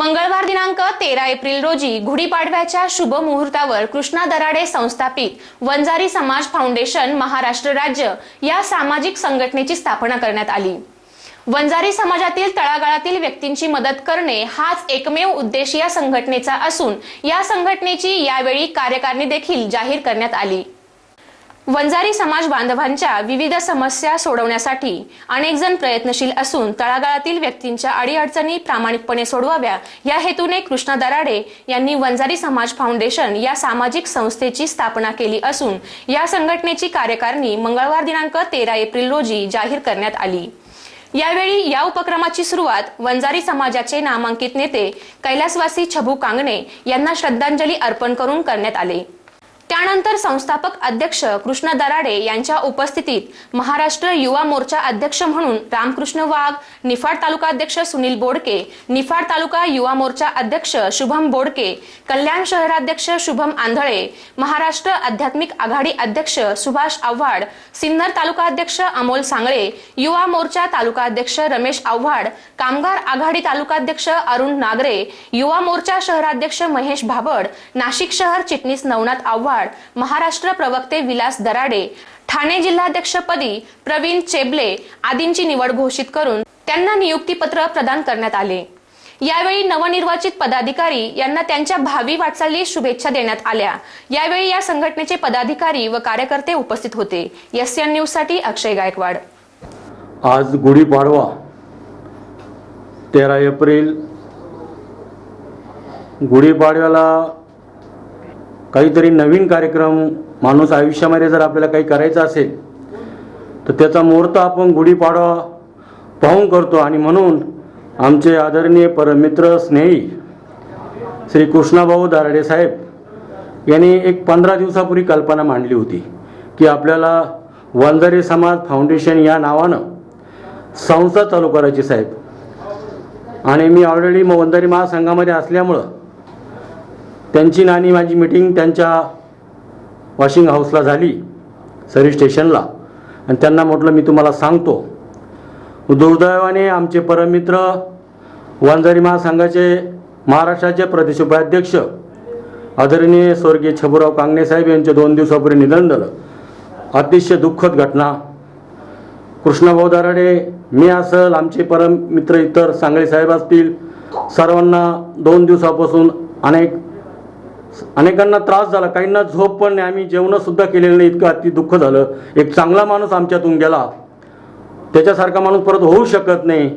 मंगळवार दिनांक तेरा एप्रिल रोजी गुढीपाडव्याच्या शुभ मुहूर्तावर कृष्णा दराडे संस्थापित वंजारी समाज फाउंडेशन महाराष्ट्र राज्य या सामाजिक संघटनेची स्थापना करण्यात आली. वंजारी समाजातील तळागाळातील व्यक्तींची मदत करणे हाच एकमेव उद्देश या संघटनेचा असून या संघटनेची यावेळी कार्यकारिणी देखील जाहीर करण्यात आली. वंजारी समाज बांधवांच्या विविध समस्या सोडवण्यासाठी अनेक जण प्रयत्नशील असून तळागाळातील व्यक्तींच्या अडीअडचणी प्रामाणिकपणे सोडवाव्या. या हेतूने कृष्णा दराडे यांनी वंजारी समाज फाउंडेशन या सामाजिक संस्थेची स्थापना केली असून या संघटनेची कार्यकारिणी मंगळवार दिनांक तेरा एप्रिल रोजी जाहीर करण्यात आली. यावेळी या उपक्रमाची सुरुवात वंजारी समाजाचे नामांकित नेते कैलासवासी छबू कांगणे यांना श्रद्धांजली अर्पण करून करण्यात आले. त्यानंतर संस्थापक अध्यक्ष कृष्ण दराडे यांच्या उपस्थितीत महाराष्ट्र युवा मोर्चा अध्यक्ष म्हणून रामकृष्ण वाघ निफाड तालुका अध्यक्ष सुनील बोडके निफाड तालुका युवा मोर्चा अध्यक्ष शुभम बोडके कल्याण शहराध्यक्ष शुभम आंधळे महाराष्ट्र आध्यात्मिक आघाडी अध्यक्ष सुभाष आव्हाड सिन्नर तालुका अध्यक्ष अमोल सांगळे युवा मोर्चा तालुका अध्यक्ष रमेश आव्हाड कामगार आघाडी तालुकाध्यक्ष अरुण नागरे युवा मोर्चा शहराध्यक्ष महेश भाबड नाशिक शहर चिटणीस नवनाथ आव्हाड महाराष्ट्र प्रवक्ते विलास दराडे ठाणे जिल्हाध्यक्षपदी प्रवीण चेबले आदींची निवड घोषित करून त्यांना नियुक्तीपत्र प्रदान करण्यात आले. यावेळी नवनिर्वाचित पदाधिकारी यांना त्यांच्या भावी वाटचाली शुभेच्छा देण्यात आल्या. यावेळी या संघटनेचे पदाधिकारी व कार्यकर्ते उपस्थित होते. एस एन न्यूजसाठी अक्षय गायकवाड. आज गुढीपाडवा तेरा एप्रिल गुढीपाडव्याला काहीतरी नवीन कार्यक्रम माणूस आयुष्यामध्ये जर आपल्याला काही करायचं असेल तर त्याचा मुहूर्त आपण गुढीपाडवा पाहून करतो. आणि म्हणून आमचे आदरणीय परमित्र स्नेही श्री कृष्णाभाऊ दाराडे साहेब यांनी एक पंधरा दिवसापूर्वी कल्पना मांडली होती की आपल्याला वंजारी समाज फाउंडेशन या नावानं संस्था चालू करायची साहेब. आणि मी ऑलरेडी मग वंजारी महासंघामध्ये असल्यामुळं त्यांची नानी माझी मीटिंग त्यांच्या वॉशिंग हाऊसला झाली सर्व्हिस स्टेशनला आणि त्यांना म्हटलं मी तुम्हाला सांगतो. दुर्दैवाने आमचे परममित्र वंजारी महासंघाचे महाराष्ट्राचे प्रदेश उपाध्यक्ष आदरणीय स्वर्गीय छबुराव कांगणे साहेब यांचे दोन दिवसापूर्वी निधन झालं. अतिशय दुःखद घटना. कृष्णभाऊ दराडे मी असल आमचे परम मित्र इतर सांगळे साहेब असतील सर्वांना दोन दिवसापासून अनेक अनेकांना त्रास झाला काहींना झोप पण नाही. आम्ही जेवणंसुद्धा केलेलं नाही इतकं अति दुःख झालं. एक चांगला माणूस आमच्यातून गेला. त्याच्यासारखा माणूस परत होऊ शकत नाही.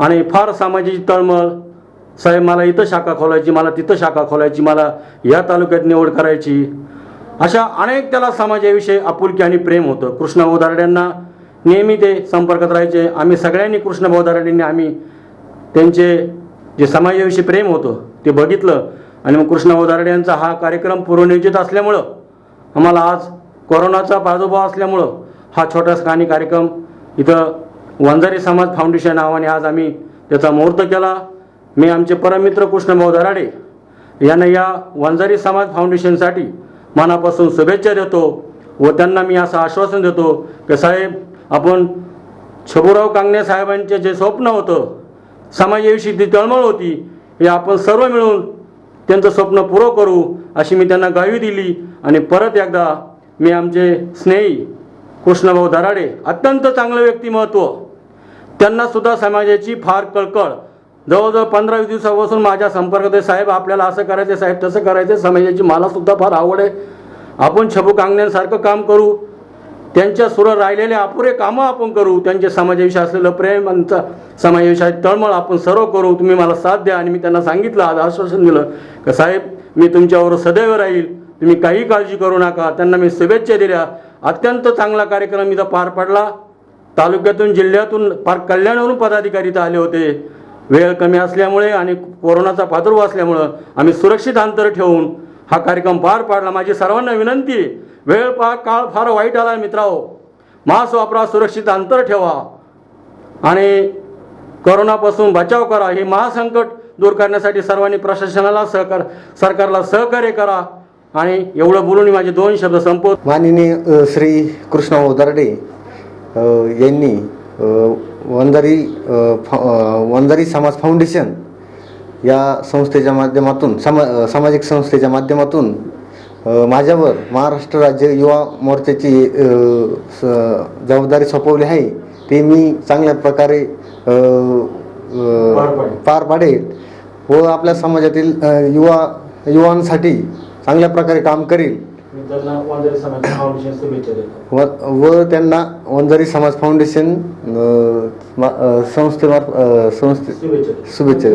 आणि फार सामाजिक तळमळ. साहेब मला इथं शाखा खोलायची मला तिथं शाखा खोलायची मला या तालुक्यात निवड करायची. अशा अनेक त्याला समाजाविषयी आपुलकी आणि प्रेम होतं. कृष्णभाऊ दारड्यांना नेहमी ते संपर्कात राहायचे. आम्ही सगळ्यांनी कृष्णभाऊ दारड्यांनी आम्ही त्यांचे जे समाजाविषयी प्रेम होतं ते बघितलं. आणि मग कृष्ण दारडे यांचा हा कार्यक्रम पूर्वनियोजित असल्यामुळं आम्हाला आज कोरोनाचा प्रादुर्भाव असल्यामुळं हा छोटासा आणि कार्यक्रम इथं वंजारी समाज फाउंडेशन नावाने आज आम्ही त्याचा मुहूर्त केला. मी आमचे परममित्र कृष्णभाऊ दराडे यांना या वंजारी समाज फाउंडेशनसाठी मनापासून शुभेच्छा देतो व त्यांना मी असं आश्वासन देतो की साहेब आपण छबुराव कांगणे साहेबांचे जे स्वप्न होतं समाजाविषयी ती तळमळ होती हे आपण सर्व मिळून त्यांचं स्वप्न पुरं करू अशी मी त्यांना गावी दिली. आणि परत एकदा मी आमचे स्नेही कृष्णभाऊ दराडे अत्यंत चांगलं व्यक्तिमत्व त्यांना सुद्धा समाजाची फार कळकळ. जवळजवळ पंधरा वीस दिवसापासून माझ्या संपर्कात आहे. साहेब आपल्याला असं करायचं साहेब तसं करायचं समाजाची मला सुद्धा फार आवड आहे. आपण छबू कांगण्यांसारखं काम करू. त्यांच्या सुर राहिलेले अपुरे कामं आपण करू त्यांचे समाजाविषयी असलेलं प्रेम आणि समाजाविषयी तळमळ आपण सर्व करू. तुम्ही मला साथ द्या आणि मी त्यांना सांगितलं आज आश्वासन दिलं का साहेब मी तुमच्यावर सदैव राहील. तुम्ही काही काळजी करू नका. त्यांना मी शुभेच्छा दिल्या. अत्यंत चांगला कार्यक्रम इथं पार पडला. तालुक्यातून जिल्ह्यातून पार कल्याणवरून पदाधिकारी इथं आले होते. वेळ कमी असल्यामुळे आणि कोरोनाचा प्रादुर्भाव असल्यामुळं आम्ही सुरक्षित अंतर ठेवून हा कार्यक्रम पार पाडला. माझी सर्वांना विनंती वेळ पहा काळ फार वाईट आला मित्राओ मास्क वापरा सुरक्षित अंतर ठेवा. आणि करोनापासून बचाव करा. हे महासंकट दूर करण्यासाठी सर्वांनी प्रशासनाला सहकार सरकारला सहकार्य करा. आणि एवढं बोलून माझे दोन शब्द संपवत. माननीय श्री कृष्ण दर्डे यांनी वंदारी वंजारी वंजारी समाज फाउंडेशन या संस्थेच्या माध्यमातून समा सामाजिक संस्थेच्या माध्यमातून माझ्यावर महाराष्ट्र राज्य युवा मोर्चाची स- जबाबदारी सोपवली आहे. ते मी चांगल्या प्रकारे पार पाडेल. व आपल्या समाजातील युवा युवांसाठी चांगल्या प्रकारे काम करील. व व त्यांना वंजारी समाज फाउंडेशन अ, मा- अ, संस्थेमार्फ अ, संस्थे शुभेच्छा.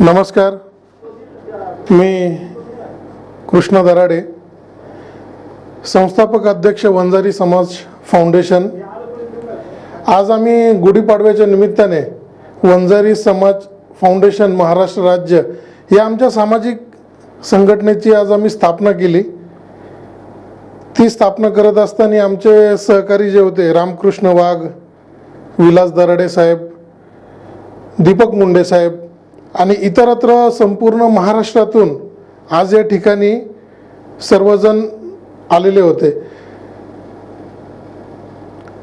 नमस्कार. मी कृष्ण दराडे संस्थापक अध्यक्ष वंजारी समाज फाउंडेशन. आज आम्ही गुढीपाडव्याच्या निमित्ताने वंजारी समाज फाउंडेशन महाराष्ट्र राज्य या आमच्या सामाजिक संघटनेची आज आम्ही स्थापना केली. ती स्थापना करत असताना आमचे सहकारी जे होते रामकृष्ण वाघ विलास दराडे साहेब दीपक मुंडे साहेब आणि इतरत्र संपूर्ण महाराष्ट्रातून आज या ठिकाणी सर्वजण आलेले होते.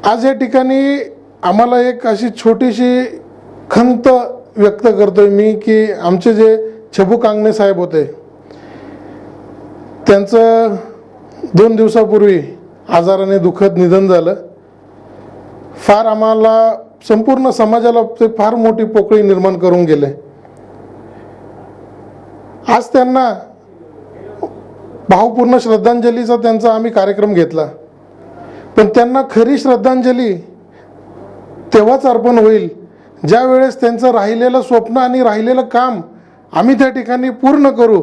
आज या ठिकाणी आम्हाला एक अशी छोटीशी खंत व्यक्त करतोय मी की आमचे जे छबू कांगणे साहेब होते त्यांचं दोन दिवसापूर्वी आजाराने दुःखद निधन झालं. फार आम्हाला संपूर्ण समाजाला ते फार मोठी पोकळी निर्माण करून गेले. आज त्यांना भावपूर्ण श्रद्धांजलीचा त्यांचा आम्ही कार्यक्रम घेतला. पण त्यांना खरी श्रद्धांजली तेव्हाच अर्पण होईल ज्या वेळेस त्यांचं राहिलेलं स्वप्न आणि राहिलेलं काम आम्ही त्या ठिकाणी पूर्ण करू.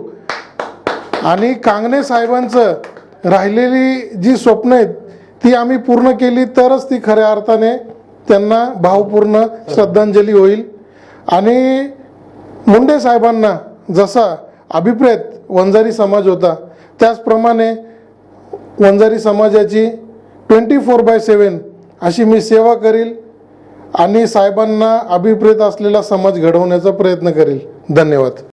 आणि कांगणे साहेबांचं राहिलेली जी स्वप्न आहेत ती आम्ही पूर्ण केली तरच ती खऱ्या अर्थाने त्यांना भावपूर्ण श्रद्धांजली होईल. आणि मुंडे साहेबांना जसा अभिप्रेत वंजारी समाज होता त्याचप्रमाणे वंजारी समाजाची ट्वेंटी फोर बाय सेवन अशी मी सेवा करील आणि साहेबांना अभिप्रेत असलेला समाज घडवण्याचा प्रयत्न करेल. धन्यवाद.